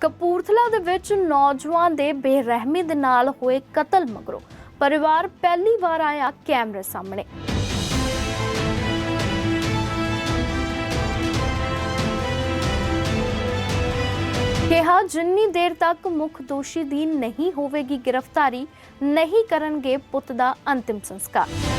ਕਪੂਰਥਲਾ ਦੇ ਵਿੱਚ ਨੌਜਵਾਨ ਦੇ ਬੇਰਹਿਮੀ ਦੇ ਨਾਲ ਹੋਏ ਕਤਲ ਮਗਰੋਂ ਪਰਿਵਾਰ ਪਹਿਲੀ ਵਾਰ ਆਇਆ ਕੈਮਰੇ ਸਾਹਮਣੇ। ਕਿਹਾ, ਜਿੰਨੀ ਦੇਰ ਤੱਕ ਮੁੱਖ ਦੋਸ਼ੀ ਦੀ ਨਹੀਂ ਹੋਵੇਗੀ ਗ੍ਰਿਫਤਾਰੀ, ਨਹੀਂ ਕਰਨਗੇ ਪੁੱਤ ਦਾ ਅੰਤਿਮ ਸੰਸਕਾਰ।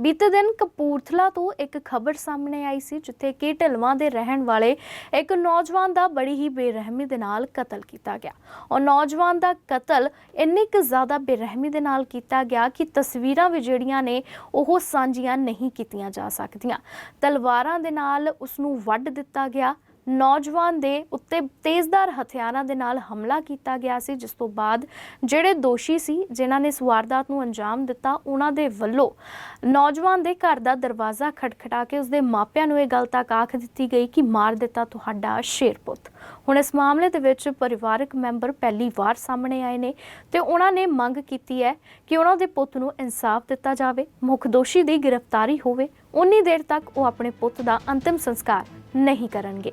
ਬੀਤੇ ਦਿਨ ਕਪੂਰਥਲਾ ਤੋਂ ਇੱਕ ਖਬਰ ਸਾਹਮਣੇ ਆਈ ਸੀ, ਜਿੱਥੇ ਕਿ ਢਲਵਾਂ ਦੇ ਰਹਿਣ ਵਾਲੇ ਇੱਕ ਨੌਜਵਾਨ ਦਾ ਬੜੀ ਹੀ ਬੇਰਹਿਮੀ ਦੇ ਨਾਲ ਕਤਲ ਕੀਤਾ ਗਿਆ। ਔਰ ਨੌਜਵਾਨ ਦਾ ਕਤਲ ਇੰਨੀ ਕੁ ਜ਼ਿਆਦਾ ਬੇਰਹਿਮੀ ਦੇ ਨਾਲ ਕੀਤਾ ਗਿਆ ਕਿ ਤਸਵੀਰਾਂ ਵੀ ਜਿਹੜੀਆਂ ਨੇ, ਉਹ ਸਾਂਝੀਆਂ ਨਹੀਂ ਕੀਤੀਆਂ ਜਾ ਸਕਦੀਆਂ। ਤਲਵਾਰਾਂ ਦੇ ਨਾਲ ਉਸ ਨੂੰ ਵੱਢ ਦਿੱਤਾ ਗਿਆ। ਨੌਜਵਾਨ ਦੇ ਉੱਤੇ ਤੇਜ਼ਦਾਰ ਹਥਿਆਰਾਂ ਦੇ ਨਾਲ ਹਮਲਾ ਕੀਤਾ ਗਿਆ ਸੀ, ਜਿਸ ਤੋਂ ਬਾਅਦ ਜਿਹੜੇ ਦੋਸ਼ੀ ਸੀ, ਜਿਨ੍ਹਾਂ ਨੇ ਇਸ ਵਾਰਦਾਤ ਨੂੰ ਅੰਜਾਮ ਦਿੱਤਾ, ਉਹਨਾਂ ਦੇ ਵੱਲੋਂ ਨੌਜਵਾਨ ਦੇ ਘਰ ਦਾ ਦਰਵਾਜ਼ਾ ਖਟਖਟਾ ਕੇ ਉਸਦੇ ਮਾਪਿਆਂ ਨੂੰ ਇਹ ਗੱਲ ਤੱਕ ਆਖ ਦਿੱਤੀ ਗਈ ਕਿ ਮਾਰ ਦਿੱਤਾ ਤੁਹਾਡਾ ਸ਼ੇਰ ਪੁੱਤ। ਹੁਣ ਇਸ ਮਾਮਲੇ ਦੇ ਵਿੱਚ ਪਰਿਵਾਰਕ ਮੈਂਬਰ ਪਹਿਲੀ ਵਾਰ ਸਾਹਮਣੇ ਆਏ ਨੇ ਤੇ ਉਹਨਾਂ ਨੇ ਮੰਗ ਕੀਤੀ ਹੈ ਕਿ ਉਹਨਾਂ ਦੇ ਪੁੱਤ ਨੂੰ ਇਨਸਾਫ ਦਿੱਤਾ ਜਾਵੇ, ਮੁੱਖ ਦੋਸ਼ੀ ਦੀ ਗ੍ਰਿਫਤਾਰੀ ਹੋਵੇ, ਉਨੀ ਦੇਰ ਤੱਕ ਉਹ ਆਪਣੇ ਪੁੱਤ ਦਾ ਅੰਤਿਮ ਸੰਸਕਾਰ ਨਹੀਂ ਕਰਨਗੇ।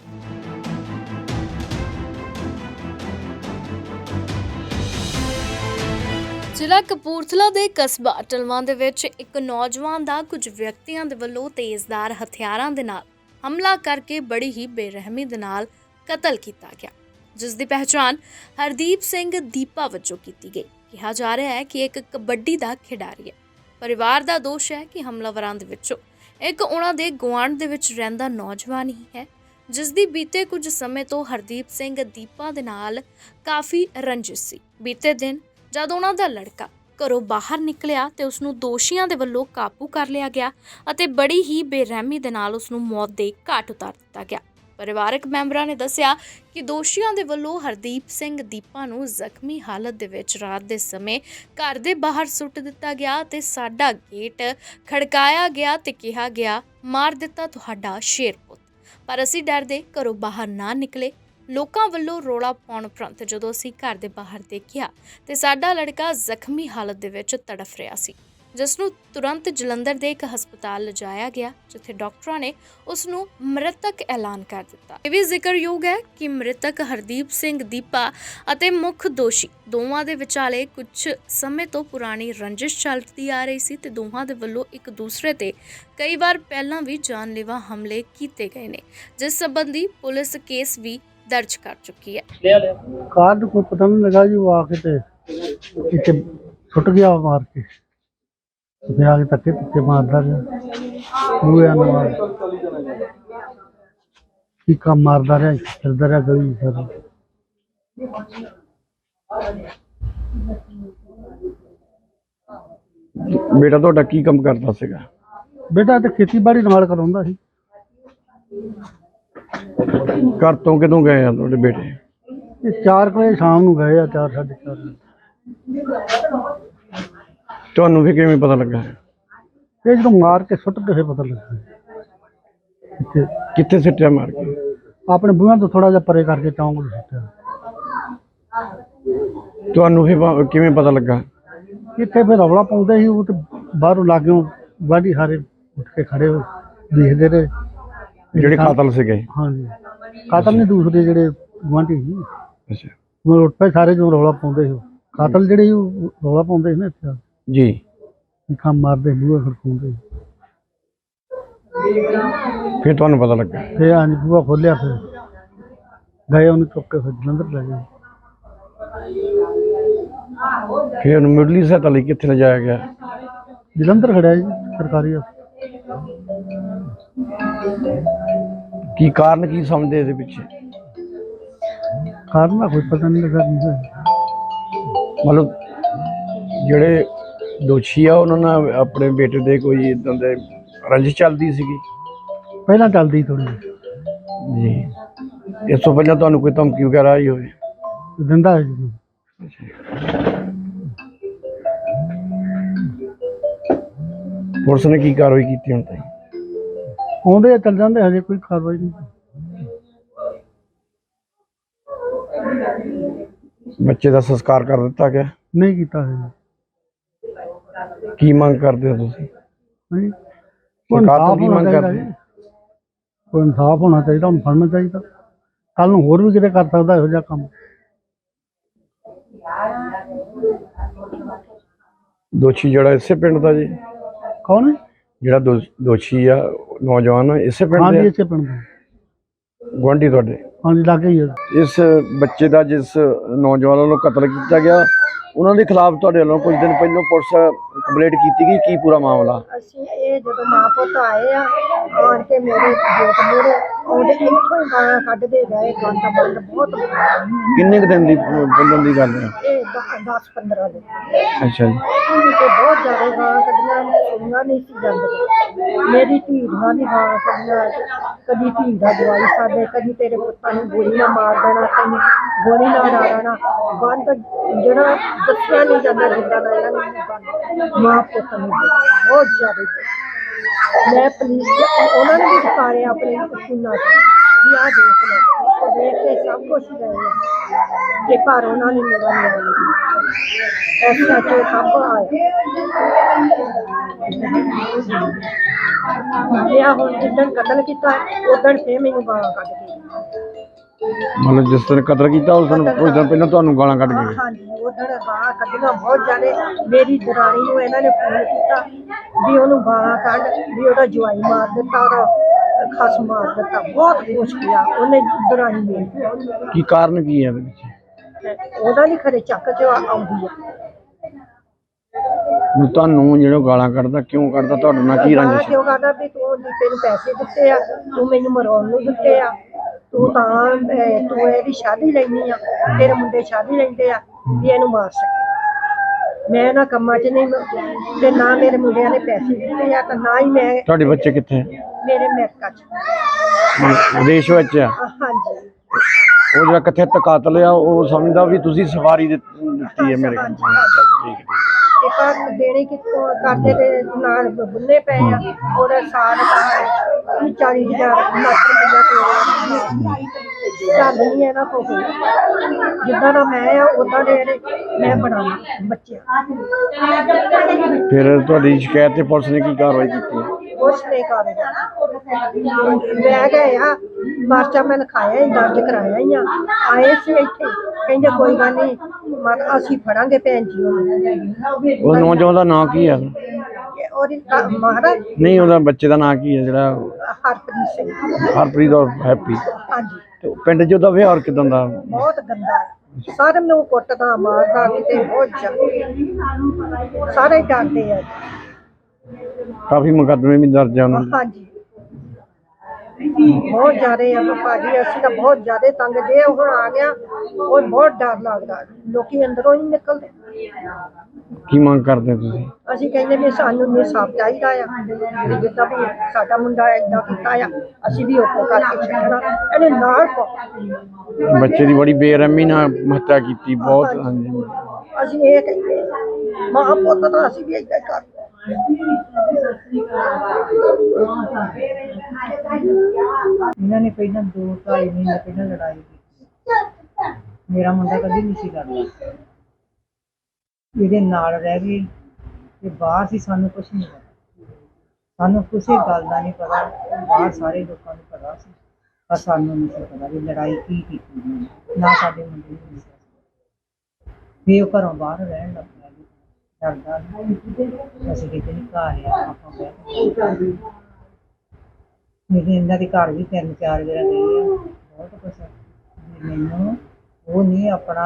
ਜ਼ਿਲ੍ਹਾ ਕਪੂਰਥਲਾ ਦੇ ਕਸਬਾ ਟਲਵਾਂ ਦੇ ਵਿੱਚ ਇੱਕ ਨੌਜਵਾਨ ਦਾ ਕੁਝ ਵਿਅਕਤੀਆਂ ਦੇ ਵੱਲੋਂ ਤੇਜ਼ਧਾਰ ਹਥਿਆਰਾਂ ਦੇ ਨਾਲ ਹਮਲਾ ਕਰਕੇ ਬੜੀ ਹੀ ਬੇਰਹਿਮੀ ਦੇ ਨਾਲ ਕਤਲ ਕੀਤਾ ਗਿਆ। ਜਿਸ ਦੀ ਪਹਿਚਾਣ ਹਰਦੀਪ ਸਿੰਘ ਦੀਪਾ ਵਜੋਂ ਕੀਤੀ ਗਈ। ਕਿਹਾ ਜਾ ਰਿਹਾ ਹੈ ਕਿ ਇੱਕ ਕਬੱਡੀ ਦਾ ਖਿਡਾਰੀ ਹੈ। ਪਰਿਵਾਰ ਦਾ ਦੋਸ਼ ਹੈ ਕਿ ਹਮਲਾਵਰਾਂ ਦੇ ਵਿੱਚੋਂ ਇੱਕ ਉਹਨਾਂ ਦੇ ਗੁਆਂਢ ਦੇ ਵਿੱਚ ਰਹਿੰਦਾ ਨੌਜਵਾਨ ਹੀ ਹੈ ਜਿਸ ਦੀ ਬੀਤੇ ਕੁਝ ਸਮੇਂ ਤੋਂ ਹਰਦੀਪ ਸਿੰਘ ਦੀਪਾ ਦੇ ਨਾਲ ਕਾਫੀ ਰੰਜਿਸ਼ ਸੀ। ਬੀਤੇ ਦਿਨ ਜਦ ਉਹਨਾਂ ਦਾ ਲੜਕਾ ਘਰੋਂ ਬਾਹਰ ਨਿਕਲਿਆ ਤੇ ਉਸ ਨੂੰ ਦੋਸ਼ੀਆਂ ਦੇ ਵੱਲੋਂ ਕਾਬੂ ਕਰ ਲਿਆ ਗਿਆ ਅਤੇ ਬੜੀ ਹੀ ਬੇਰਹਿਮੀ ਦੇ ਨਾਲ ਉਸ ਨੂੰ ਮੌਤ ਦੇ ਘਾਟ ਉਤਾਰ ਦਿੱਤਾ ਗਿਆ। ਪਰਿਵਾਰਕ ਮੈਂਬਰਾਂ ਨੇ ਦੱਸਿਆ ਕਿ ਦੋਸ਼ੀਆਂ ਦੇ ਵੱਲੋਂ ਹਰਦੀਪ ਸਿੰਘ ਦੀਪਾ ਨੂੰ ਜ਼ਖਮੀ ਹਾਲਤ ਦੇ ਵਿੱਚ ਰਾਤ ਦੇ ਸਮੇਂ ਘਰ ਦੇ ਬਾਹਰ ਸੁੱਟ ਦਿੱਤਾ ਗਿਆ ਤੇ ਸਾਡਾ ਗੇਟ ਖੜਕਾਇਆ ਗਿਆ ਤੇ ਕਿਹਾ ਗਿਆ, ਮਾਰ ਦਿੱਤਾ ਤੁਹਾਡਾ ਸ਼ੇਰ ਪੁੱਤ। ਪਰ ਅਸੀਂ ਡਰਦੇ ਘਰੋਂ ਬਾਹਰ ਨਾ ਨਿਕਲੇ। ਲੋਕਾਂ ਵੱਲੋਂ ਰੋਲਾ ਪਾਉਣ ਉਪਰੰਤ ਜਦੋਂ ਅਸੀਂ ਘਰ ਦੇ ਬਾਹਰ ਦੇਖਿਆ ਤੇ ਸਾਡਾ ਲੜਕਾ ਜ਼ਖਮੀ ਹਾਲਤ ਦੇ ਵਿੱਚ ਤੜਫ ਰਿਹਾ ਸੀ। ਜਿਸ ਨੂੰ ਤੁਰੰਤ ਜਲੰਧਰ ਦੇ ਇੱਕ ਹਸਪਤਾਲ ਲਿਜਾਇਆ ਗਿਆ, ਜਿੱਥੇ ਡਾਕਟਰਾਂ ਨੇ ਉਸ ਨੂੰ ਮ੍ਰਿਤਕ ਐਲਾਨ ਕਰ ਦਿੱਤਾ। ਇਹ ਵੀ ਜ਼ਿਕਰਯੋਗ ਹੈ ਕਿ ਮ੍ਰਿਤਕ ਹਰਦੀਪ ਸਿੰਘ ਦੀਪਾ ਅਤੇ ਮੁੱਖ ਦੋਸ਼ੀ ਦੋਵਾਂ ਦੇ ਵਿਚਾਲੇ ਕੁਝ ਸਮੇਂ ਤੋਂ ਪੁਰਾਣੀ ਰੰਜਿਸ਼ ਚੱਲਦੀ ਆ ਰਹੀ ਸੀ ਤੇ ਦੋਹਾਂ ਦੇ ਵੱਲੋਂ ਇੱਕ ਦੂਸਰੇ ਤੇ ਕਈ ਵਾਰ ਪਹਿਲਾਂ ਵੀ ਜਾਨਲੇਵਾ ਹਮਲੇ ਕੀਤੇ ਗਏ ਨੇ, ਜਿਸ ਸੰਬੰਧੀ ਪੁਲਿਸ ਕੇਸ ਵੀ ਦਰਜ ਕਰ ਚੁੱਕੀ ਹੈ। ਕਾਰ ਨੂੰ ਕੋਈ ਪਤਾ ਨਹੀਂ ਲੱਗਾ ਜੀ ਉਹ ਆ ਕੇ ਤੇ ਇੱਥੇ ਛੁੱਟ ਗਿਆ ਮਾਰ ਕੇ। ਆ ਕੇ ਧੱਕੇ ਧੱਕੇ ਮਾਰਦਾ ਰਿਹਾ। ਬੂਹੇ ਨੂੰ ਮਾਰ ਕੀ। ਕੰਮ ਮਾਰਦਾ ਰਿਹਾ ਫਿਰਦਾ ਰਿਹਾ ਗਲੀ ਫਿਰ ਬੇਟਾ ਤੁਹਾਡਾ ਕੀ ਕੰਮ ਕਰਦਾ ਸੀਗਾ? ਬੇਟਾ ਤੇ ਖੇਤੀਬਾੜੀ ਨਾਲ ਕਰਾਉਂਦਾ ਸੀ। ਘਰ ਤੋਂ ਕਿਦੋਂ ਗਏ ਆ ਤੁਹਾਡੇ ਬੇਟੇ? ਇਹ 4 ਵਜੇ ਸ਼ਾਮ ਨੂੰ ਗਏ ਆ 4 4:30 ਤੁਹਾਨੂੰ ਵੀ ਕਿਵੇਂ ਪਤਾ ਲੱਗਾ? ਇਹ ਜਦੋਂ ਮਾਰ ਕੇ ਸੁੱਟ ਕੇ ਫਿਰ ਪਤਾ ਲੱਗਾ। ਇੱਥੇ ਕਿੱਥੇ ਸਿੱਟਿਆ ਮਾਰ ਕੇ? ਆਪਣੇ ਬੂਹਾਂ ਤੋਂ ਥੋੜਾ ਜਿਹਾ ਪਰੇ ਕਰਕੇ ਚੌਂਕ ਨੂੰ ਸੁੱਟਿਆ। ਤੁਹਾਨੂੰ ਵਾ- ਕਿਵੇਂ ਪਤਾ ਲੱਗਾ? ਇੱਥੇ ਫਿਰ ਰੌਲਾ ਪਾਉਂਦੇ ਸੀ ਉਹ ਤੇ ਬਾਹਰੋਂ ਲਾਗਿਓਂ ਵਾਢੀ ਸਾਰੇ ਉੱਠ ਕੇ ਖੜੇ ਹੋ ਦੇਖਦੇ ਰਹੇ। ਜਿਹੜੇ ਕਾਤਲ ਸੀਗੇ? ਹਾਂਜੀ। ਕਾਤਲ ਨੇ ਦੂਸਰੇ ਜਿਹੜੇ ਗੁਆਂਢੀ ਸੀ। ਅੱਛਾ। ਉਹ ਉੱਠ ਪਏ ਸਾਰੇ ਜੋ ਰੌਲਾ ਪਾਉਂਦੇ ਸੀ। ਉਹ। ਕਾਤਲ ਜਿਹੜੇ ਸੀ ਉਹ ਰੌਲਾ ਪਾਉਂਦੇ ਸੀ ਨਾ ਇੱਥੇ ਜੀ। ਕੰਮ ਮਾਰਦੇ ਬੂਹੇ ਖੜਕਾਉਂਦੇ ਫਿਰ ਤੁਹਾਨੂੰ ਪਤਾ ਲੱਗਾ। ਤੇ ਹਾਂਜੀ ਬੂਹਾ ਖੋਲਿਆ ਫਿਰ। ਗਏ ਉਹਨੂੰ ਚੁੱਕ ਕੇ ਫਿਰ ਜਲੰਧਰ ਲੈ ਗਏ। ਫਿਰ ਉਹਨੂੰ ਮੁੱਢਲੀ ਸਹਾਇਤਾ ਲਈ ਕਿੱਥੇ ਲਿਜਾਇਆ ਗਿਆ? ਜਲੰਧਰ ਖੜਿਆ ਜੀ ਸਰਕਾਰੀ ਹਸਪਤਾਲ। ਕੀ ਕਾਰਨ ਕੀ ਸਮਝਦੇ ਇਹਦੇ ਪਿੱਛੇ? ਕਾਰਨ ਦਾ ਕੋਈ ਪਤਾ ਨਹੀਂ ਲੱਗਾ ਕੀ ਹੋਇਆ। ਮਤਲਬ ਜਿਹੜੇ ਦੋਸ਼ੀ ਆ ਉਹਨਾਂ ਨਾਲ ਆਪਣੇ ਬੇਟੇ ਦੇ ਕੋਈ ਇਦਾਂ ਦੇ ਰੰਜਿਸ਼ ਚੱਲਦੀ ਸੀਗੀ। ਪਹਿਲਾਂ ਚੱਲਦੀ ਥੋੜੀ ਜੀ। ਇਸ ਤੋਂ ਪਹਿਲਾਂ ਤੁਹਾਨੂੰ ਕੋਈ ਧਮਕੀ ਵਗੈਰਾ ਆਈ ਹੋਵੇ? ਦਿੰਦਾ ਹੈ ਜੀ। ਪੁਲਿਸ ਨੇ ਕੀ ਕਾਰਵਾਈ ਕੀਤੀ ਹੁਣ ਤਾਈਂ? ਆਉਂਦੇ ਆ ਚੱਲ ਜਾਂਦੇ ਹਜੇ ਕੋਈ ਕਾਰਵਾਈ ਨਹੀਂ। ਬੱਚੇ ਦਾ ਸੰਸਕਾਰ ਕਰ ਦਿੱਤਾ ਗਿਆ? ਨਹੀਂ ਕੀਤਾ ਹੈ ਕੀ ਮੰਗ ਕਰਦੇ ਹੋ ਤੁਸੀਂ? ਸਰਕਾਰ ਤੋਂ ਕੀ ਹੋਣਾ ਮੰਗ ਕਰਦੇ? ਜੀ। ਕੋਈ ਇਨਸਾਫ ਹੋਣਾ ਚਾਹੀਦਾ ਹੁਣ ਫੜਨਾ ਚਾਹੀਦਾ। ਕੱਲ ਨੂੰ ਹੋਰ ਵੀ ਕਿਤੇ ਕਰ ਸਕਦਾ ਇਹੋ ਜਿਹਾ ਕੰਮ। ਦੋਸ਼ੀ ਜਿਹੜਾ ਇਸੇ ਪਿੰਡ ਦਾ ਜੀ? ਕੌਣ? ਹੈ ਜਿਹੜਾ ਦੋ- ਦੋਸ਼ੀ ਆ ਨੌਜਵਾਨ ਇਸੇ ਪਿੰਡ ਹਾਂਜੀ ਦੇ? ਇਸੇ ਪਿੰਡ ਦਾ। ਗੁਆਂਢੀ ਤੁਹਾਡੇ? ਹਾਂਜੀ ਲਾਗੇ ਹੀ ਇਸ ਬੱਚੇ ਦਾ ਜਿਸ ਨੌਜਵਾਨ ਵੱਲੋਂ ਕਤਲ ਕੀਤਾ ਗਿਆ ਉਹਨਾਂ ਦੇ ਖਿਲਾਫ ਤੁਹਾਡੇ ਵੱਲੋਂ ਕੁਝ ਦਿਨ ਪਹਿਲਾਂ ਪੁਲਿਸ ਕੰਪਲੇਂਟ ਕੀਤੀ ਗਈ ਕੀ ਪੂਰਾ ਮਾਮਲਾ? ਅਸੀਂ ਇਹ ਜਦੋਂ ਮਾਂ ਪੁੱਤ ਆਏ ਆ ਆਣ ਕੇ ਮੇਰੇ ਮੂਹਰੇ ਉਹਦੇ ਇੱਥੋਂ ਹੀ ਗਾਲਾਂ ਕੱਢਦੇ ਗਏ ਗੰਦ ਬੰਦ ਬਹੁਤ ਕਿੰਨੇ ਕੁ ਦਿਨ ਦੀ ਪਹਿਲਾਂ ਦੀ ਗੱਲ ਹੈ? ਇਹ 10 15 ਦੇ ਅੱਛਾ ਜੀ। ਤੇ ਬਹੁਤ ਜ਼ਿਆਦਾ ਗਾਲਾਂ ਕੱਢੀਆਂ ਸੁਣੀਆਂ ਨਹੀਂ ਸੀ ਜਾਂਦੀਆਂ ਮੇਰੀ ਧੀ ਦੀਆਂ ਵੀ ਗਾਲਾਂ ਕੱਢੀਆਂ ਕਦੀ ਧੀ ਦਾ ਜਵਾਈ ਸਾਡੇ ਕਦੀ ਤੇਰੇ ਪੁੱਤਾਂ ਨੂੰ ਗੋਲੀ ਨਾਲ ਮਾਰ ਦੇਣਾ ਤੈਨੂੰ ਗੋਲੀ ਨਾਲ ਉਡਾ ਦੇਣਾ। ਗੰਦ ਜਿਹੜਾ ਦੱਸਿਆ ਨਹੀਂ ਜਾਂਦਾ ਜਿੱਦਾਂ ਦਾ ਇਹਨਾਂ ਨੇ ਮਾਂ ਪੁੱਤ ਨੂੰ ਬਹੁਤ ਜ਼ਿਆਦਾ। ਮੈਂ ਪੁਲਿਸ ਉਹਨਾਂ ਨੂੰ ਵੀ ਦਿਖਾਇਆ ਆਪਣੇ ਫੋਨਾਂ 'ਚ ਵੀ ਆਹ ਦੇਖ ਲਓ, ਉਹ ਦੇਖ ਕੇ ਸਭ ਕੁਝ ਗਏ ਆ। ਤੇ ਪਰ ਉਹਨਾਂ ਨੇ ਮੇਰਾ ਨਿਆਂ ਨਹੀਂ ਕੀਤਾ ਐਸਾ ਸਭ ਆਇਆ ਇਹ ਹੁਣ ਜਿੱਦਣ ਕਤਲ ਕੀਤਾ, ਉਦੋਂ ਫੇਰ ਮੈਨੂੰ ਗਾਲਾਂ ਕੱਢ ਮਤਲਬ ਜਿਸ ਦਿਨ ਕਤਲ ਕੀਤਾ ਉਸ ਦਿਨ ਕੁਝ ਦਿਨ ਪਹਿਲਾਂ ਤੁਹਾਨੂੰ ਗਾਲਾਂ ਕੱਢ ਗਏ? ਹਾਂਜੀ ਉਦੋਂ ਗਾਲਾਂ ਕੱਢੀਆਂ ਬਹੁਤ ਜ਼ਿਆਦਾ। ਮੇਰੀ ਦਰਾਣੀ ਨੂੰ ਇਹਨਾਂ ਨੇ ਫੋਨ ਕੀਤਾ ਵੀ ਉਹਨੂੰ ਗਾਲਾਂ ਕੱਢ ਵੀ ਉਹਦਾ ਜਵਾਈ ਮਾਰ ਦਿੱਤਾ ਉਹਦਾ ਖਸ ਮਾਰ ਦਿੱਤਾ। ਬਹੁਤ ਕੁਛ ਕੀਤਾ ਉਹਨੇ ਦਰਾਣੀ ਨੇ। ਕੀ ਕਾਰਨ ਕੀ ਹੈ ਇਹਦੇ ਵਿੱਚ? ਉਹਦਾ ਨਹੀਂ ਖਰੇ ਚੱਕ ਚ ਆਉਂਦੀ ਆ। ਹੁਣ ਤੁਹਾਨੂੰ ਜਿਹੜਾ ਗਾਲਾਂ ਕੱਢਦਾ ਕਿਉਂ ਕੱਢਦਾ? ਤੁਹਾਡੇ ਨਾਲ ਕੀ ਰੰਜਿਸ਼ ਹੈ? ਕਿਉਂ ਕਰਦਾ ਵੀ ਤੂੰ ਦੀਪੇ ਨੂੰ ਪੈਸੇ ਦਿੱਤੇ ਆ ਤੂੰ ਮੈਨੂੰ ਮਰਾਉਣ ਨੂੰ ਦਿੱਤੇ ਆ। ਤੂੰ ਤਾਂ ਅਹ, ਤੂੰ ਇਹਦੀ ਸ਼ਾਦੀ ਲੈਣੀ ਆ ਤੇਰੇ ਮੁੰਡੇ ਸ਼ਾਦੀ ਲੈਂਦੇ ਆ ਵੀ ਇਹਨੂੰ ਮਾਰ ਸਕੇ। ਮੈਂ ਨਾ ਕੰਮਾਂ 'ਚ ਨਹੀਂ ਤੇ ਨਾ ਮੇਰੇ ਮੁੰਡਿਆਂ ਨੇ ਪੈਸੇ ਦਿੱਤੇ ਆ ਤਾਂ ਨਾ ਹੀ ਮੈਂ ਤੁਹਾਡੇ ਬੱਚੇ ਕਿੱਥੇ ਮੇਰੇ ਅਮਰੀਕਾ 'ਚ। ਵਿਦੇਸ਼ ਵਿੱਚ ਆ? ਹਾਂਜੀ। ਉਹ ਜਿਹੜਾ ਕਥਿਤ ਕਾਤਲ ਆ ਉਹ ਸਮਝਦਾ ਵੀ ਤੁਸੀਂ ਸਵਾਰੀ ਦਿੱਤ- ਦਿੱਤੀ ਹੈ ਮੇਰੇ ਕੋਲ। ਠੀਕ ਹੈ। ਤੇ ਪਰ ਦੇਣੇ ਕਿੱਥੋਂ ਕਰਦੇ ਤੇ ਨਾਲ ਬੁੰਨੇ ਪਏ ਆ। ਉਹਦਾ ਸਾਲ ਦਾ 40000 ਲੱਖ ਰੁਪਇਆ ਤੋੜਿਆ ਚੱਲ ਨਹੀਂ ਇਹਨਾਂ ਕੋਲ ਜਿੱਦਾਂ ਦਾ ਮੈਂ ਆ ਉਦਾਂ ਦੇ ਇਹਨੇ ਮੈਂ ਬਣਾਉਣਾ ਬੱਚੇ ਫਿਰ ਤੁਹਾਡੀ ਸ਼ਿਕਾਇਤ ਤੇ ਪੁਲਿਸ ਨੇ ਕੀ ਕਾਰਵਾਈ ਕੀਤੀ? ਕੁਛ ਨਹੀਂ ਕਰਦਾ ਮੈਂ ਗਏ ਆ ਮਰਚਾ ਮੈਂ ਲਿਖਾਇਆ ਹੀ ਦਰਜ ਕਰਾਇਆ ਹੀ ਆ। ਆਏ ਸੀ ਇੱਥੇ। ਕਹਿੰਦੇ ਕੋਈ ਗੱਲ ਨਹੀਂ ਮਤ ਅਸੀਂ ਫੜਾਂਗੇ ਭੈਣ ਜੀ ਉਹਨੂੰ ਉਹ ਨੌਜਵਾਨ ਦਾ ਨਾਂ ਕੀ ਉਹਦੀ ਕ- ਮਹਾਰਾਜ ਨਹੀਂ ਉਹਦਾ ਬੱਚੇ ਦਾ ਨਾਂ ਕੀ ਹੈ ਜਿਹੜਾ? ਹਰਪ੍ਰੀਤ ਸਿੰਘ। ਹਰਪ੍ਰੀਤ ਔਰ ਹੈਪੀ। ਹਾਂਜੀ। ਤੇ ਉਹ ਪਿੰਡ 'ਚ ਉਹਦਾ ਵਿਹਾਰ ਕਿਦਾਂ ਦਾ? ਬਹੁਤ ਗੰਦਾ ਹੈ। ਸਾਰੇ ਨੂੰ ਕੁੱਟਦਾ ਮਾਰਦਾ ਕਿਤੇ ਬਹੁਤ ਜ਼ਿਆਦਾ ਸਾਰੇ ਡਰਦੇ ਆ। ਕਾਫੀ ਮੁਕੱਦਮੇ ਵੀ ਦਰਜ ਆ ਉਹਨਾਂ ਦੇ। ਹਾਂਜੀ। ਬਹੁਤ ਜ਼ਿਆਦਾ ਆ ਭਾਜੀ ਅਸੀਂ ਤਾਂ ਬਹੁਤ ਜ਼ਿਆਦਾ ਤੰਗ ਜੇ ਹੁਣ ਆ ਗਿਆ ਉਹ ਬਹੁਤ ਡਰ ਲੱਗਦਾ ਲੋਕੀ ਅੰਦਰੋਂ ਹੀ ਨਿਕਲਦੇ। ਕੀ ਮੰਗ ਕਰਦੇ ਹੋ ਤੁਸੀਂ? ਅਸੀਂ ਕਹਿੰਦੇ ਵੀ ਸਾਨੂੰ ਇਨਸਾਫ ਚਾਹੀਦਾ ਆ ਵੀ ਜਿੱਦਾਂ ਵੀ ਸਾਡਾ ਮੁੰਡਾ ਏਦਾਂ ਕੀਤਾ ਆ ਅਸੀਂ ਵੀ ਉਹ ਕਰਕੇ ਛੱਡਣਾ ਇਹਨੇ ਨਾਲ ਪਾਓ। ਬੱਚੇ ਦੀ ਬੜੀ ਬੇਰਹਿਮੀ ਨਾਲ ਹੱਤਿਆ ਕੀਤੀ ਬਹੁਤ ਹਾਂਜੀ। ਅਸੀਂ ਇਹ ਕਹਿੰਦੇ। ਮਾਂ ਪੁੱਤ ਤਾਂ ਅਸੀਂ ਵੀ ਹੀ ਕਰਦੇ ਇਹਨਾਂ ਨੇ ਪਹਿਲਾਂ ਦੋ ਢਾਈ ਮਹੀਨੇ ਪਹਿਲਾਂ ਲੜਾਈ ਕੀਤੀ। ਮੇਰਾ ਮੁੰਡਾ ਕਦੀ ਨਹੀਂ ਸੀ ਕਰਦਾ ਇਹਦੇ ਨਾਲ ਰਹਿ ਗਏ ਤੇ ਬਾਹਰ ਸੀ, ਸਾਨੂੰ ਕੁਝ ਨਹੀਂ ਪਤਾ। ਸਾਨੂੰ ਕਿਸੇ ਗੱਲ ਦਾ ਨਹੀਂ ਪਤਾ। ਬਾਹਰ ਸਾਰੇ ਲੋਕਾਂ ਨੂੰ ਪਤਾ ਸੀ। ਪਰ ਸਾਨੂੰ ਨਹੀਂ ਸੀ ਪਤਾ ਵੀ ਲੜਾਈ ਕੀ ਕੀਤੀ ਨਾ ਸਾਡੇ ਮੁੰਡੇ ਨੂੰ ਵੀ ਉਹ ਘਰੋਂ ਬਾਹਰ ਰਹਿਣ ਲੱਗ ਪਿਆ ਡਰਦਾ ਅਸੀਂ ਕਿਤੇ ਨਹੀਂ ਘਰ ਆਪਾਂ ਬੈਠ ਮੇਰੇ ਇਹਨਾਂ ਦੇ ਘਰ ਵੀ ਤਿੰਨ ਚਾਰ ਵਾਰ ਗਈ ਆ। ਬਹੁਤ ਕੁਛ ਵੀ ਮੈਨੂੰ ਉਹ ਨਹੀਂ ਆਪਣਾ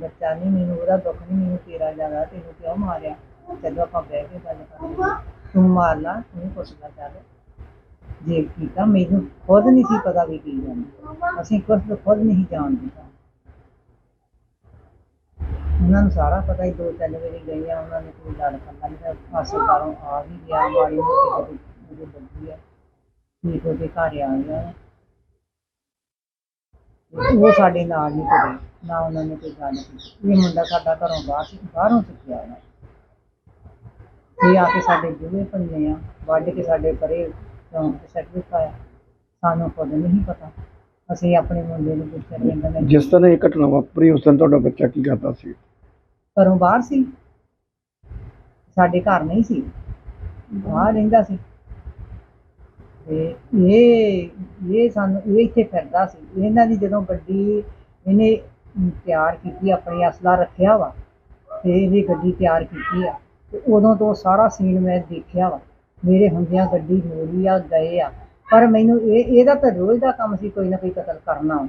ਬੱਚਾ ਨਹੀਂ ਮੈਨੂੰ ਉਹਦਾ ਦੁੱਖ ਨਹੀਂ ਮੈਨੂੰ ਤੇਰਾ ਜ਼ਿਆਦਾ, ਤੈਨੂੰ ਕਿਉਂ ਮਾਰਿਆ? ਜਦੋਂ ਆਪਾਂ ਬਹਿ ਕੇ ਗੱਲ ਕਰਦੇ ਤੂੰ ਮਾਰ ਲਾ, ਤੂੰ ਕੁਛ ਚੱਲ ਜੇ ਕੀਤਾ, ਮੈਨੂੰ ਖੁਦ ਨਹੀਂ ਸੀ ਪਤਾ ਵੀ ਕੀ ਜਾਣਾ ਅਸੀਂ ਕੁਛ ਤਾਂ ਖੁਦ ਨਹੀਂ ਜਾਣਦੇ ਸਾਂ। ਉਹਨਾਂ ਨੂੰ ਸਾਰਾ ਪਤਾ ਹੀ, ਦੋ ਤਿੰਨ ਵਾਰੀ ਗਈਆਂ ਉਹਨਾਂ ਨੇ ਕੋਈ ਲੜ ਕੰਦਾ ਨਹੀਂ ਪਾਸੇ ਆ ਵੀ ਗਿਆ, ਮਾੜੀ ਮੋਟੀ ਜਿਹੜੀ ਬੱਜੀ ਆ। ਹੋ ਕੇ ਘਰ ਆ ਗਿਆ ਉਹ ਸਾਡੇ ਨਾਲ ਨਹੀਂ ਤੁਰੇ ਨਾ ਉਹਨਾਂ ਨੇ ਕੋਈ ਗੱਲ ਕੀਤੀ। ਇਹ ਮੁੰਡਾ ਸਾਡਾ ਘਰੋਂ ਬਾਹਰ ਸੀ ਬਾਹਰੋਂ ਚੁੱਕਿਆ ਉਹਨਾਂ ਇਹ ਆ ਕੇ ਸਾਡੇ ਜੂਹੇ ਪੰਨੇ ਆ ਵੱਢ ਕੇ ਸਾਡੇ ਪਰੇ ਚੌਂਕ ਤੇ ਸੱਟ ਸਾਨੂੰ ਖੁਦ ਨਹੀਂ ਪਤਾ। ਅਸੀਂ ਆਪਣੇ ਮੁੰਡੇ ਨੂੰ ਪੁੱਛਿਆ ਕਹਿੰਦਾ ਮੈਂ ਜਿਸ ਤਰ੍ਹਾਂ ਇਹ ਘਟਨਾ ਵਾਪਰੀ ਉਸ ਦਿਨ ਤੁਹਾਡਾ ਬੱਚਾ ਕੀ ਕਰਦਾ ਸੀ? ਘਰੋਂ ਬਾਹਰ ਸੀ। ਸਾਡੇ ਘਰ ਨਹੀਂ ਸੀ। ਬਾਹਰ ਰਹਿੰਦਾ ਸੀ। ਤੇ ਇਹ ਇਹ ਸਾਨੂੰ, ਇਹ ਇੱਥੇ ਫਿਰਦਾ ਸੀ। ਇਹਨਾਂ ਦੀ ਜਦੋਂ ਗੱਡੀ, ਇਹਨੇ ਤਿਆਰ ਕੀਤੀ, ਆਪਣੇ ਅਸਲਾ ਰੱਖਿਆ ਵਾ, ਤੇ ਇਹਦੀ ਗੱਡੀ ਤਿਆਰ ਕੀਤੀ ਆ, ਤੇ ਉਦੋਂ ਤੋਂ ਸਾਰਾ ਸੀਨ ਮੈਂ ਦੇਖਿਆ ਵਾ। ਮੇਰੇ ਹੁੰਦਿਆਂ ਗੱਡੀ ਮੋੜੀ ਆ, ਗਏ ਆ। ਪਰ ਮੈਨੂੰ ਇਹ, ਇਹਦਾ ਤਾਂ ਰੋਜ਼ ਦਾ ਕੰਮ ਸੀ, ਕੋਈ ਨਾ ਕੋਈ ਕਤਲ ਕਰਨਾ।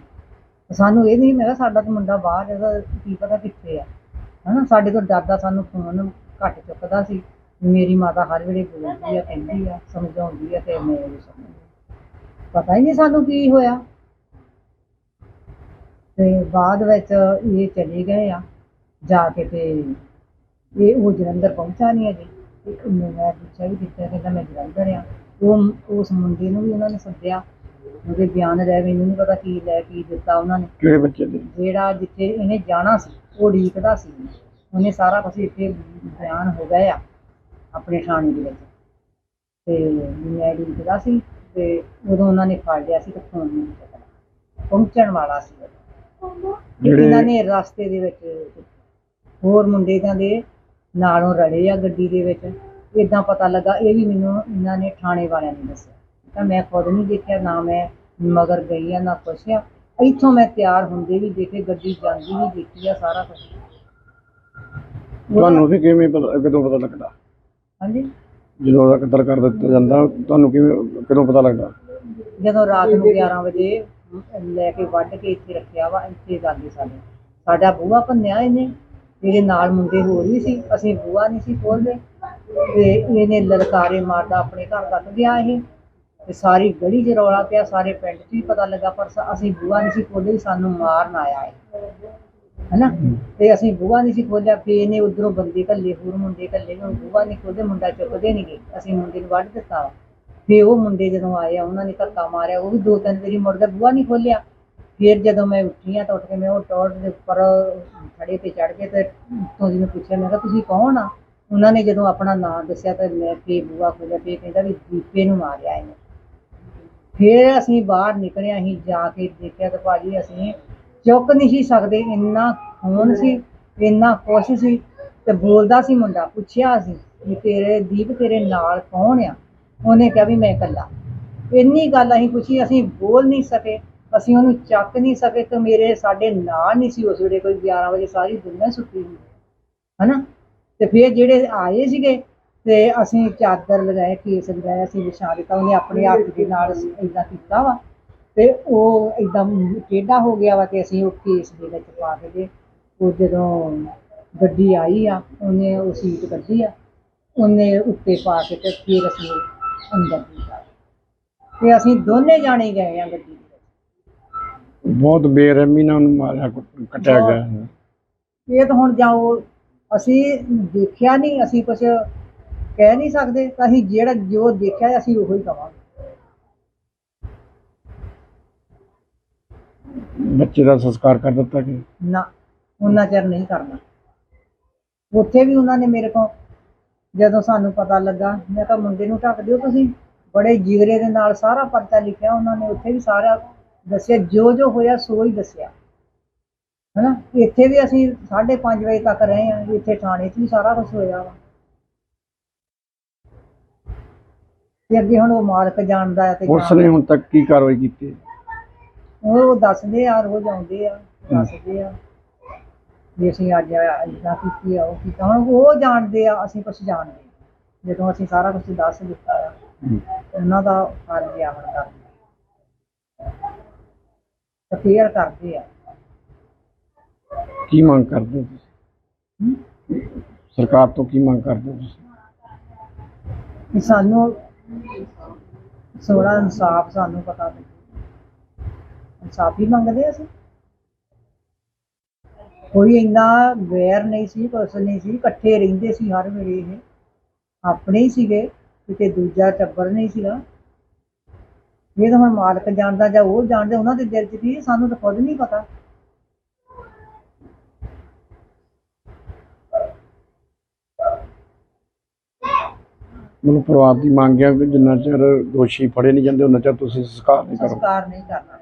ਸਾਨੂੰ ਇਹ ਨਹੀਂ, ਮੈਂ ਕਿਹਾ ਸਾਡਾ ਤਾਂ ਮੁੰਡਾ ਬਾਹਰ ਇਹਦਾ ਕੀ ਪਤਾ ਕਿੱਥੇ ਆ। ਹਨਾ, ਸਾਡੇ ਤੋਂ ਡਰਦਾ ਸਾਨੂੰ ਫੋਨ ਘੱਟ ਚੁੱਕਦਾ ਸੀ। ਮੇਰੀ ਮਾਤਾ ਹਰ ਵੇਲੇ ਬੋਲਦੀ ਆ ਕਹਿੰਦੀ ਆ ਸਮਝਾਉਂਦੀ ਆ ਤੇ ਮੈਂ ਉਹ ਸਮਝਦੀ ਪਤਾ ਹੀ ਨਹੀਂ ਸਾਨੂੰ ਕੀ ਹੋਇਆ। ਤੇ ਬਾਅਦ ਵਿੱਚ ਇਹ ਚਲੇ ਗਏ ਆ ਜਾ ਕੇ ਤੇ ਇਹ ਉਹ ਜਲੰਧਰ ਪਹੁੰਚਾ ਨਹੀਂ ਅਜੇ। ਤੇ ਉਹਨੂੰ ਮੈਂ ਪੁੱਛਿਆ ਵੀ ਕਿੱਥੇ ਕਹਿੰਦਾ ਮੈਂ ਜਲੰਧਰ ਆ। ਉਹ ਉਸ ਮੁੰਡੇ ਨੂੰ ਵੀ ਉਹਨਾਂ ਨੇ ਸੱਦਿਆ। ਉਹਦੇ ਬਿਆਨ ਲੈ ਮੈਨੂੰ ਨਹੀਂ ਪਤਾ ਕੀ ਲੈ ਕੀ ਦਿੱਤਾ ਉਹਨਾਂ ਨੇ। ਕਿਹੜੇ ਬੱਚੇ ਦੇ? ਜਿਹੜਾ ਜਿੱਥੇ ਇਹਨੇ ਜਾਣਾ ਸੀ ਉਹ ਉਡੀਕਦਾ ਸੀ। ਉਹਨੇ ਸਾਰਾ ਕੁਝ ਇੱਥੇ ਬਿਆਨ ਹੋ ਗਿਆ ਆ। ਆਪਣੇ ਥਾਣੇ ਦੇ ਵਿੱਚ। ਤੇ ਮੈਂ ਉਡੀਕਦਾ ਸੀ ਤੇ ਉਦੋਂ ਉਹਨਾਂ ਨੇ ਫੜ ਲਿਆ ਸੀ ਤੇ ਫੋਨ ਨਹੀਂ ਚੱਕਣਾ ਪਹੁੰਚਣ ਵਾਲਾ ਸੀ ਜਿਹੜੇ- ਇਹਨਾਂ ਨੇ ਰਸਤੇ ਦੇ ਵਿੱਚ ਹੋਰ ਮੁੰਡੇ ਤਾਂ ਦੇ ਨਾਲੋਂ ਰਲੇ ਆ ਗੱਡੀ ਦੇ ਵਿੱਚ। ਇਦਾਂ ਪਤਾ ਲੱਗਾ ਇਹ ਵੀ ਮੈਨੂੰ ਇਹਨਾਂ ਨੇ ਥਾਣੇ ਵਾਲਿਆਂ ਨੇ ਦੱਸਿਆ। ਤਾਂ ਮੈਂ ਖੁਦ ਨਹੀਂ ਦੇਖਿਆ ਨਾ ਮੈਂ ਮਗਰ ਗਈ ਆ ਨਾ ਕੁਛ ਆ। ਇੱਥੋਂ ਮੈਂ ਤਿਆਰ ਹੁੰਦੇ ਵੀ ਦੇਖੇ ਗੱਡੀ ਜਾਂਦੀ ਵੀ ਦੇਖੀ ਆ ਸਾਰਾ ਕੁਝ ਤੁਹਾਨੂੰ ਵੀ ਕਿਵੇਂ ਪਤਾ ਕਦੋਂ ਪਤਾ ਲੱਗਦਾ? ਹਾਂਜੀ। ਜਦੋਂ ਉਹਦਾ ਕਤਲ ਕਰ ਦਿੱਤਾ ਜਾਂਦਾ ਤੁਹਾਨੂੰ ਕਿਵੇਂ ਕਦੋਂ ਪਤਾ ਲੱਗਦਾ? ਜਦੋਂ ਰਾਤ ਨੂੰ 11 ਵਜੇ ਲੈ ਕੇ ਵੱਢ ਕੇ ਇੱਥੇ ਰੱਖਿਆ ਵਾ ਇੱਥੇ ਜਾਂਦੇ ਸਾਡੇ। ਸਾਡਾ ਬੂਹਾ ਭੰਨਿਆ ਇਹਨੇ ਇਹਦੇ ਨਾਲ ਮੁੰਡੇ ਹੋਰ ਵੀ ਸੀ ਅਸੀਂ ਬੂਹਾ ਨਹੀਂ ਸੀ ਖੋਲਦੇ ਤੇ ਇਹਨੇ ਲਲਕਾਰੇ ਮਾਰਦਾ ਆਪਣੇ ਘਰ ਤੱਕ ਗਿਆ ਇਹ। ਤੇ ਸਾਰੀ ਗਲੀ 'ਚ ਰੌਲਾ ਪਿਆ ਸਾਰੇ ਪਿੰਡ 'ਚ ਵੀ ਪਤਾ ਲੱਗਾ ਪਰ ਅਸੀਂ ਬੂਹਾ ਨਹੀਂ ਸੀ ਖੋਲਦੇ ਸਾਨੂੰ ਮਾਰਨ ਆਇਆ ਹੈ ਹੈਨਾ? ਤੇ ਅਸੀਂ ਬੂਹਾ ਨਹੀਂ ਸੀ ਖੋਲਿਆ ਫੇ ਇਹਨੇ ਉਧਰੋਂ ਬੰਦੇ ਘੱਲੇ ਹੋਰ ਮੁੰਡੇ ਘੱਲੇ ਨੂੰ ਬੂਹਾ ਨਹੀਂ ਖੋਲਦੇ ਮੁੰਡਾ ਚੁੱਕਦੇ ਨਹੀਂ ਗਏ ਅਸੀਂ ਮੁੰਡੇ ਨੂੰ ਵੱਢ ਦਿੱਤਾ ਵਾ। ਫੇ ਉਹ ਮੁੰਡੇ ਜਦੋਂ ਆਏ ਆ ਉਹਨਾਂ ਨੇ ਧੱਕਾ ਮਾਰਿਆ ਉਹ ਵੀ ਦੋ ਤਿੰਨ ਵਾਰੀ ਮੁੜ ਕੇ ਬੂਹਾ ਨਹੀਂ ਖੋਲਿਆ ਫਿਰ ਜਦੋਂ ਮੈਂ ਉੱਠੀ ਆ ਤਾਂ ਉੱਠ ਕੇ ਮੈਂ ਉਹ ਟੌਰ ਦੇ ਉੱਪਰ ਖੜੇ ਤੇ ਚੜ ਕੇ ਤੇ ਦੀ ਨੂੰ ਪੁੱਛਿਆ ਮੈਂ ਕਿਹਾ ਤੁਸੀਂ ਕੌਣ ਆ? ਉਹਨਾਂ ਨੇ ਜਦੋਂ ਆਪਣਾ ਨਾਮ ਦੱਸਿਆ ਤਾਂ ਮੈਂ ਫੇ ਬੂਹਾ ਖੋਲਿਆ ਫੇ ਕਹਿੰਦਾ ਵੀ ਦੀਪੇ ਨੂੰ ਮਾਰਿਆ ਇਹਨੇ। ਫਿਰ ਅਸੀਂ ਬਾਹਰ ਨਿਕਲੇ ਅਸੀਂ ਜਾ ਕੇ ਦੇਖਿਆ ਤਾਂ ਭਾਜੀ ਅਸੀਂ ਚੁੱਕ ਨਹੀਂ ਸੀ ਸਕਦੇ, ਇੰਨਾ ਖੂਨ ਸੀ, ਇੰਨਾ ਕੁਛ ਸੀ ਤੇ ਬੋਲਦਾ ਸੀ ਮੁੰਡਾ, ਪੁੱਛਿਆ ਸੀ ਵੀ ਤੇਰੇ ਦੀਪ ਤੇਰੇ ਨਾਲ ਕੌਣ ਆ? ਉਹਨੇ ਕਿਹਾ ਵੀ ਮੈਂ ਇਕੱਲਾ। ਇੰਨੀ ਗੱਲ ਅਸੀਂ ਪੁੱਛੀ, ਅਸੀਂ ਬੋਲ ਨਹੀਂ ਸਕੇ, ਅਸੀਂ ਉਹਨੂੰ ਚੱਕ ਨਹੀਂ ਸਕੇ ਤੇ ਮੇਰੇ ਸਾਡੇ ਨਾਲ ਨਹੀਂ ਸੀ ਉਸ ਵੇਲੇ, ਕੋਈ 11 ਵਜੇ ਸਾਰੀ ਦੁਨੀਆ ਸੁੱਤੀ ਹੋਈ ਹਨਾ? ਤੇ ਫਿਰ ਜਿਹੜੇ ਆਏ ਸੀਗੇ ਤੇ ਅਸੀਂ ਚਾਦਰ ਲਗਾਏ, ਕੇਸ ਲਗਾਇਆ ਸੀ ਵਿਛਾ ਦਿੱਤਾ, ਉਹਨੇ ਆਪਣੇ ਹੱਥ ਦੇ ਨਾਲ ਇਦਾਂ ਕੀਤਾ ਵਾ। ਤੇ ਉਹ ਇਦਾਂ ਟੇਢਾ ਹੋ ਗਿਆ ਵਾ ਤੇ ਅਸੀਂ ਉਹ ਕੇਸ ਦੇ ਵਿੱਚ ਪਾ ਕੇ ਤੇ ਉਹ ਜਦੋਂ ਗੱਡੀ ਆਈ ਆ ਉਹਨੇ ਉਹ ਸੀਟ ਕੱਢੀ ਆ ਉਹਨੇ ਉੱਤੇ ਪਾ ਕੇ ਤੇ ਫਿਰ ਅਸੀਂ ਅੰਦਰ ਕੀਤਾ ਤੇ ਅਸੀਂ ਦੋਨੇ ਜਾਣੇ ਗਏ ਆ ਗੱਡੀ ਦੇ ਵਿੱਚ। ਬਹੁਤ ਬੇਰਹਿਮੀ ਨਾਲ ਉਹਨੂੰ ਮਾਰਿਆ ਕੁੱਟ- ਕੱਟਿਆ ਗਿਆ। ਇਹ ਤਾਂ ਹੁਣ ਜਾਓ ਅਸੀਂ ਦੇਖਿਆ ਨਹੀਂ ਅਸੀਂ ਕੁਝ ਕਹਿ ਨਹੀਂ ਸਕਦੇ ਤਾਂ ਅਸੀਂ ਜਿਹੜਾ ਜੋ ਦੇਖਿਆ ਅਸੀਂ ਉਹੀ ਕਵਾਂਗੇ। ਬੱਚੇ ਦਾ ਸੰਸਕਾਰ ਕਰ ਦਿੱਤਾ ਕਿ ਨਾ ਉਹਨਾਂ ਚਿਰ ਨਹੀਂ ਕਰਨਾ। ਉੱਥੇ ਵੀ ਉਹਨਾਂ ਨੇ ਮੇਰੇ ਕੋਲ ਜਦੋਂ ਸਾਨੂੰ ਪਤਾ ਲੱਗਾ ਮੈਂ ਕਿਹਾ ਮੁੰਡੇ ਨੂੰ ਢੱਕ ਦਿਓ ਤੁਸੀਂ। ਬੜੇ ਜਿਗਰੇ ਦੇ ਨਾਲ ਸਾਰਾ ਪਰਚਾ ਲਿਖਿਆ ਉਹਨਾਂ ਨੇ ਉੱਥੇ ਵੀ ਸਾਰਾ ਦੱਸਿਆ ਜੋ ਜੋ ਹੋਇਆ ਸੋ ਹੀ ਦੱਸਿਆ। ਹਨਾ? ਇੱਥੇ ਵੀ ਅਸੀਂ 5:30 ਵਜੇ ਤੱਕ ਰਹੇ ਆ ਇੱਥੇ ਥਾਣੇ 'ਚ ਵੀ ਸਾਰਾ ਕੁਝ ਹੋਇਆ ਵਾ। ਤੇ ਅੱਗੇ ਹੁਣ ਉਹ ਮਾਲਕ ਜਾਣਦਾ ਹੈ ਤੇ ਪੁਲਿਸ ਨੇ ਹੁਣ ਤੱਕ ਕੀ ਕਾਰਵਾਈ ਕੀਤੀ ਹੈ? ਉਹ ਦੱਸਦੇ ਆ ਰੋਜ਼ ਆਉਂਦੇ ਆ ਦੱਸਦੇ ਆ ਵੀ ਅਸੀਂ ਅੱਜ ਇਦਾਂ ਕੀਤੀ ਆ ਉਹ ਕੀਤਾ ਹੁਣ ਉਹ ਜਾਣਦੇ ਆ ਅਸੀਂ ਕੁਝ ਜਾਣਦੇ। ਜਦੋਂ ਅਸੀਂ ਸਾਰਾ ਕੁਝ ਦੱਸ ਦਿੱਤਾ ਆ। ਉਹਨਾਂ ਦਾ ਫਰਜ਼ ਆ ਹੁਣ ਤੇ ਫੇਰ ਕਰਦੇ ਆ। ਕੀ ਮੰਗ ਕਰਦੇ ਹੋ ਤੁਸੀਂ? ਸਰਕਾਰ ਤੋਂ ਕੀ ਮੰਗ ਕਰਦੇ ਹੋ ਤੁਸੀਂ? ਕਿ ਸਾਨੂੰ ਸੋੜਾ ਇਨਸਾਫ ਸਾਨੂੰ ਪਤਾ ਲੱਗੇ। ਇਨਸਾਫ ਹੀ ਮੰਗਦੇ ਅਸੀਂ। ਕੋਈ ਇੰਨਾ ਵੈਰ ਨਹੀਂ ਸੀ ਕੁਛ ਨਹੀਂ ਸੀ ਇਕੱਠੇ ਰਹਿੰਦੇ ਸੀ ਹਰ ਵੇਲੇ ਇਹ। ਆਪਣੇ ਹੀ ਸੀਗੇ ਕਿਤੇ ਦੂਜਾ ਟੱਬਰ ਨਹੀਂ ਸੀਗਾ। ਇਹ ਤਾਂ ਹੁਣ ਮਾਲਕ ਜਾਣਦਾ ਜਾਂ ਉਹ ਜਾਣਦੇ ਉਹਨਾਂ ਦੇ ਦਿਲ 'ਚ ਹੈ, ਸਾਨੂੰ ਤਾਂ ਖੁਦ ਨਹੀਂ ਪਤਾ। ਮਤਲਬ ਪਰਿਵਾਰ ਦੀ ਮੰਗ ਹੈ ਕਿ ਜਿੰਨਾ ਚਿਰ ਦੋਸ਼ੀ ਫੜੇ ਨਹੀਂ ਜਾਂਦੇ ਉਹਨਾਂ ਚਿਰ ਤੁਸੀਂ ਸੰਸਕਾਰ ਨਹੀਂ ਕਰੋ। ਸੰਸਕਾਰ ਨਹੀਂ ਕਰਨਾ।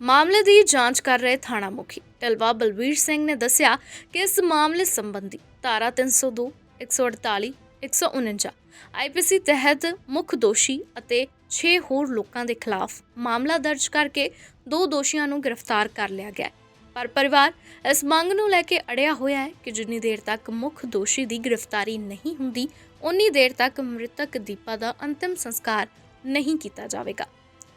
ਮਾਮਲੇ ਦੀ ਜਾਂਚ ਕਰ ਰਹੇ ਥਾਣਾ ਮੁਖੀ। ਟਲਵਾ ਬਲਵੀਰ ਸਿੰਘ ਨੇ ਦੱਸਿਆ ਕਿ ਇਸ ਮਾਮਲੇ ਸੰਬੰਧੀ ਧਾਰਾ 302 148 149 ਆਈਪੀਸੀ ਤਹਿਤ ਮੁੱਖ ਦੋਸ਼ੀ ਅਤੇ 6 ਹੋਰ ਲੋਕਾਂ ਦੇ ਖਿਲਾਫ ਮਾਮਲਾ ਦਰਜ ਕਰਕੇ ਦੋ ਦੋਸ਼ੀਆਂ ਨੂੰ ਗ੍ਰਿਫਤਾਰ ਕਰ ਲਿਆ ਗਿਆ ਪਰ ਪਰਿਵਾਰ ਇਸ ਮੰਗ ਨੂੰ ਲੈ ਕੇ ਅੜਿਆ ਹੋਇਆ ਹੈ ਕਿ ਜਿੰਨੀ ਦੇਰ ਤੱਕ ਮੁੱਖ ਦੋਸ਼ੀ ਦੀ ਗ੍ਰਿਫਤਾਰੀ ਨਹੀਂ ਹੁੰਦੀ ਉਨੀ ਦੇਰ ਤੱਕ ਮ੍ਰਿਤਕ ਦੀਪਾ ਦਾ ਅੰਤਿਮ ਸੰਸਕਾਰ ਨਹੀਂ ਕੀਤਾ ਜਾਵੇਗਾ।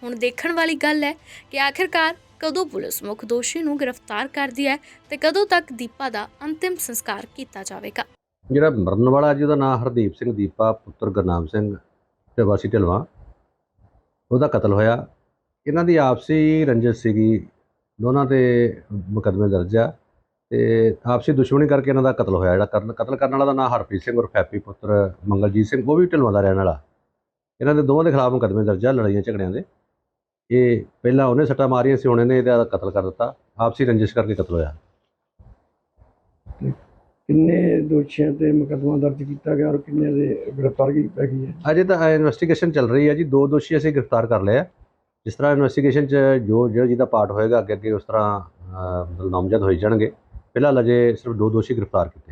ਹੁਣ ਦੇਖਣ ਵਾਲੀ ਗੱਲ ਹੈ ਕਿ ਆਖਿਰਕਾਰ ਕਦੋਂ ਪੁਲਿਸ ਮੁੱਖ ਦੋਸ਼ੀ ਨੂੰ ਗ੍ਰਿਫਤਾਰ ਕਰਦੀ ਹੈ ਤੇ ਕਦੋਂ ਤੱਕ ਦੀਪਾ ਦਾ ਅੰਤਿਮ ਸੰਸਕਾਰ ਕੀਤਾ ਜਾਵੇਗਾ। ਜਿਹੜਾ ਮਰਨ ਵਾਲਾ ਜੀ ਉਹਦਾ ਨਾਮ ਹਰਦੀਪ ਸਿੰਘ ਦੀਪਾ, ਪੁੱਤਰ ਗੁਰਨਾਮ ਸਿੰਘ ਤੇ ਵਾਸੀ ਢਲਵਾ। ਉਹਦਾ ਕਤਲ ਹੋਇਆ। ਇਹਨਾਂ ਦੀ ਆਪਸੀ ਰੰਜਿਸ਼ ਸੀਗੀ। ਦੋਨਾਂ ਤੇ ਮੁਕੱਦਮੇ ਦਰਜ ਆ ਤੇ ਆਪਸੀ ਦੁਸ਼ਮਣੀ ਕਰਕੇ ਇਹਨਾਂ ਦਾ ਕਤਲ ਹੋਇਆ ਜਿਹੜਾ। ਕਰਨ- ਕਤਲ ਕਰਨ ਵਾਲਾ ਦਾ ਨਾਮ ਹਰਪ੍ਰੀਤ ਸਿੰਘ ਉਰਫ ਹੈਪੀ ਪੁੱਤਰ ਮੰਗਲਜੀਤ ਸਿੰਘ, ਉਹ ਵੀ ਢਲਵਾ ਦਾ ਰਹਿਣ ਵਾਲਾ। ਇਹਨਾਂ ਦੇ ਦੋਵਾਂ ਦੇ ਖਿਲਾਫ ਮੁਕੱਦਮੇ ਦਰਜ ਆ, ਲੜਾਈਆਂ ਝਗੜਿਆਂ ਦੇ। ਇਹ ਪਹਿਲਾਂ ਉਹਨੇ ਸੱਟਾਂ ਮਾਰੀਆਂ ਸੀ ਹੁਣ ਇਹਨੇ ਇਹਦਾ ਕਤਲ ਕਰ ਦਿੱਤਾ। ਆਪਸੀ ਰੰਜਿਸ਼ ਕਰਕੇ ਕਤਲ ਹੋਇਆ। ਕਿੰਨੇ ਦੋਸ਼ੀਆਂ ਤੇ ਮੁਕੱਦਮਾ ਦਰਜ ਕੀਤਾ ਗਿਆ ਔਰ ਕਿੰਨੇ ਦੇ ਗ੍ਰਿਫਤਾਰ ਕੀਤਾ ਗਈ ਹੈ? ਅਜੇ ਤਾਂ ਇਨਵੈਸਟੀਗੇਸ਼ਨ ਚੱਲ ਰਹੀ ਹੈ ਜੀ। ਦੋ ਦੋਸ਼ੀ ਅਸੀਂ ਗ੍ਰਿਫਤਾਰ ਕਰ ਲਏ ਆ। ਜਿਸ ਤਰ੍ਹਾਂ ਇਨਵੈਸਟੀਗੇਸ਼ਨ 'ਚ ਜੋ ਜਿਹੜਾ ਜਿਹਦਾ ਪਾਰਟ ਹੋਏਗਾ ਅੱਗੇ ਅੱਗੇ ਉਸ ਤਰ੍ਹਾਂ ਨਾਮਜ਼ਦ ਹੋਈ ਜਾਣਗੇ। ਫਿਲਹਾਲ ਅਜੇ ਸਿਰਫ ਦੋ ਦੋਸ਼ੀ ਗ੍ਰਿਫਤਾਰ ਕੀਤੇ ਆ।